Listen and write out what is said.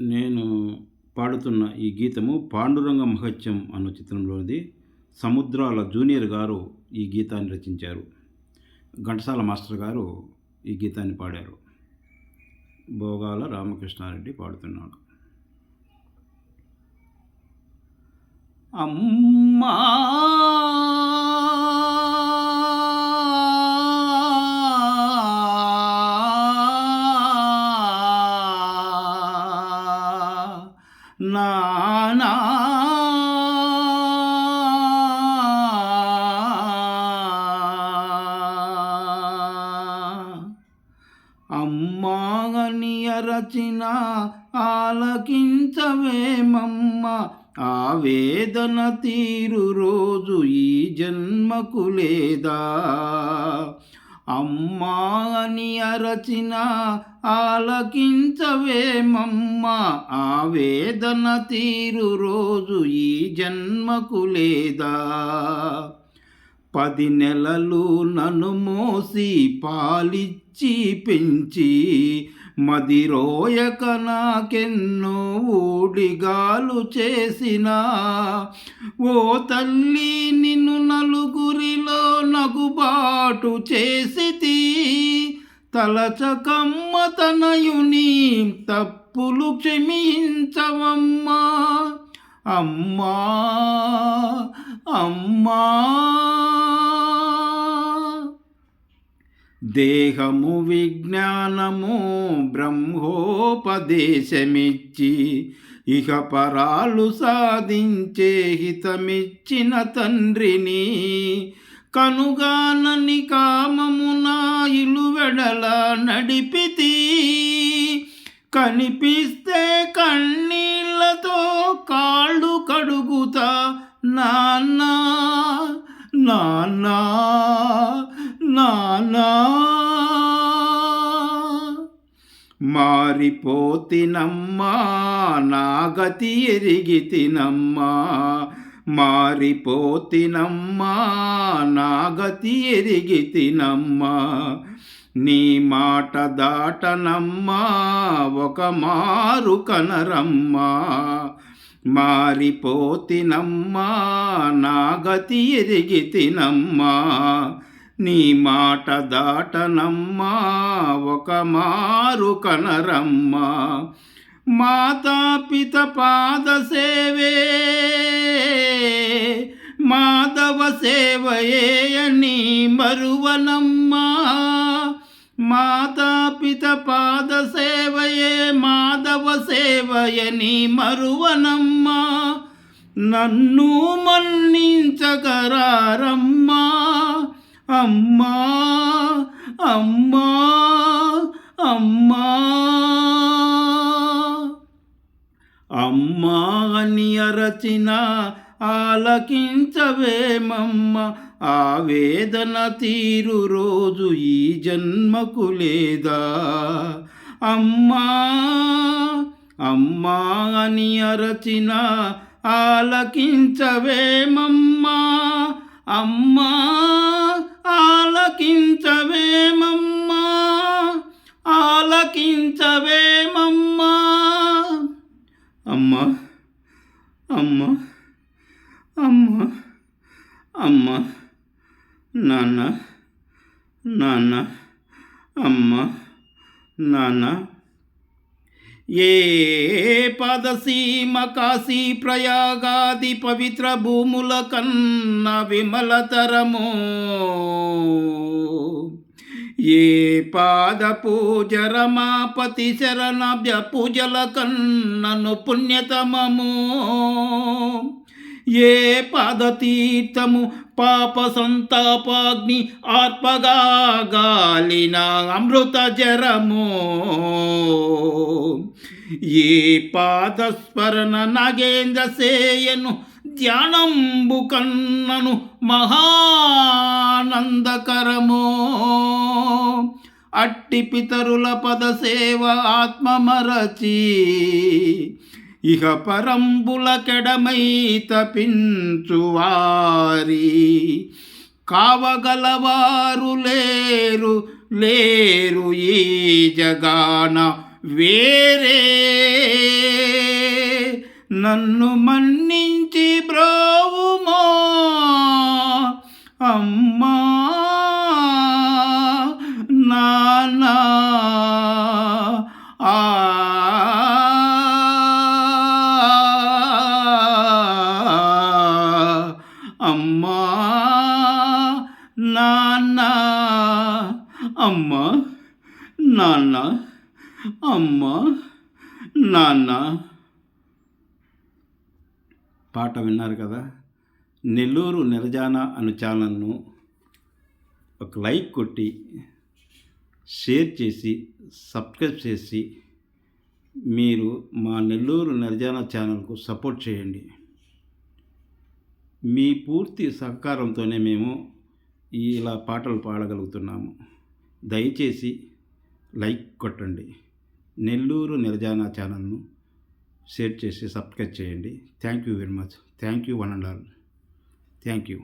నేను పాడుతున్న ఈ గీతము పాండురంగ మహత్యం అన్న చిత్రంలోనిది. సముద్రాల జూనియర్ గారు ఈ గీతాన్ని రచించారు. ఘంటసాల మాస్టర్ గారు ఈ గీతాన్ని పాడారు. భోగాల రామకృష్ణారెడ్డి పాడుతున్నాడు. అమ్మా నానా అమ్మాగని అరచిన ఆలకించవేమమ్మ ఆవేదన తీరు రోజు ఈ జన్మకు లేదా. అమ్మా అని అరచిన ఆలకించవేమమ్మ. ఆవేదన తీరు రోజు ఈ జన్మకు లేదా. పది నెలలు నన్ను మోసి పాలిచ్చి పెంచి మదిరోయక నాకెన్నో ఊడిగాలు చేసిన. ఓ తల్లి నిన్ను నలుగురిలో నగుబాటు చేసితి. తలచకమ్మ తనయుని తప్పులు క్షమించవమ్మా. అమ్మా అమ్మా. దేహము విజ్ఞానము బ్రహ్మోపదేశమిచ్చి ఇహ పరాలు సాధించే హితమిచ్చిన తండ్రిని కనుగానని కామమున ఇలువెడల నడిపితి. కనిపిస్తే కన్నీళ్ళతో కాళ్ళు కడుగుతా నాన్న నాన్నా. మారిపోతినమ్మా నా గతి ఎరిగితినమ్మా. మారిపోతినమ్మా నా గతి ఎరిగితినమ్మా. నీ మాట దాటనమ్మా ఒక మారు కనరమ్మా. మారిపోతినమ్మా నా గతి ఎరిగితినమ్మా. నీ మాట దాటనమ్మా ఒక మారు కనరమ్మా. మాతాపిత పాద సేవే మాధవ సేవయేయని మరువనమ్మా. మాతాపిత పాద సేవయే మాధవ సేవయని మరువనమ్మా. నన్ను మన్నించగరారమ్మా. అమ్మా అమ్మా అమ్మా. అమ్మా అని అరచిన ఆలకించవేమమ్మ. ఆవేదన తీరు రోజు ఈ జన్మకు లేదా. అమ్మా అమ్మా అని అరచిన ఆలకించవేమమ్మా. అమ్మా ఆలకించవేమమ్మా? ఆలకించవేమమ్మా? అమ్మ అమ్మ అమ్మ అమ్మ నాన్న నాన్న అమ్మ నాన్న. ఏ పదసీమ కాశీ ప్రయాగాది పవిత్ర భూముల కన్న విమలతరము. ఏ పాద పూజ రమాపతి శరణాభ్య పూజల కన్నను పుణ్యతమము. ఏ పదతీర్థము పాప సంతాపాగ్ని ఆర్పగా గాలిన అమృత జరము? ఏ పాదస్మరణ నాగేంద్ర సేయను ధ్యానంబు కన్నను మహానందకరమో? అట్టి పితరుల పద సేవ ఆత్మమరచి ఇహ పరంబుల కెడమై తపించువారి. కావగలవారు లేరు లేరు ఈ జగాన వేరే. నన్ను మన్నించి బ్రోవుమో? అమ్మా నానా. నాన్న అమ్మ నాన్న అమ్మ నాన్న. పాట విన్నారు కదా? నెల్లూరు నిర్జాన అను ఛానల్ను ఒక లైక్ కొట్టి షేర్ చేసి సబ్స్క్రైబ్ చేసి మీరు మా నెల్లూరు నిర్జాన ఛానల్కు సపోర్ట్ చేయండి. మీ పూర్తి సహకారంతోనే మేము ఇలా పాటలు పాడగలుగుతున్నాము. దయచేసి లైక్ కొట్టండి. నెల్లూరు నిర్జాన ఛానల్ను షేర్ చేసి సబ్స్క్రైబ్ చేయండి. Thank you very much. Thank you one and all. Thank you.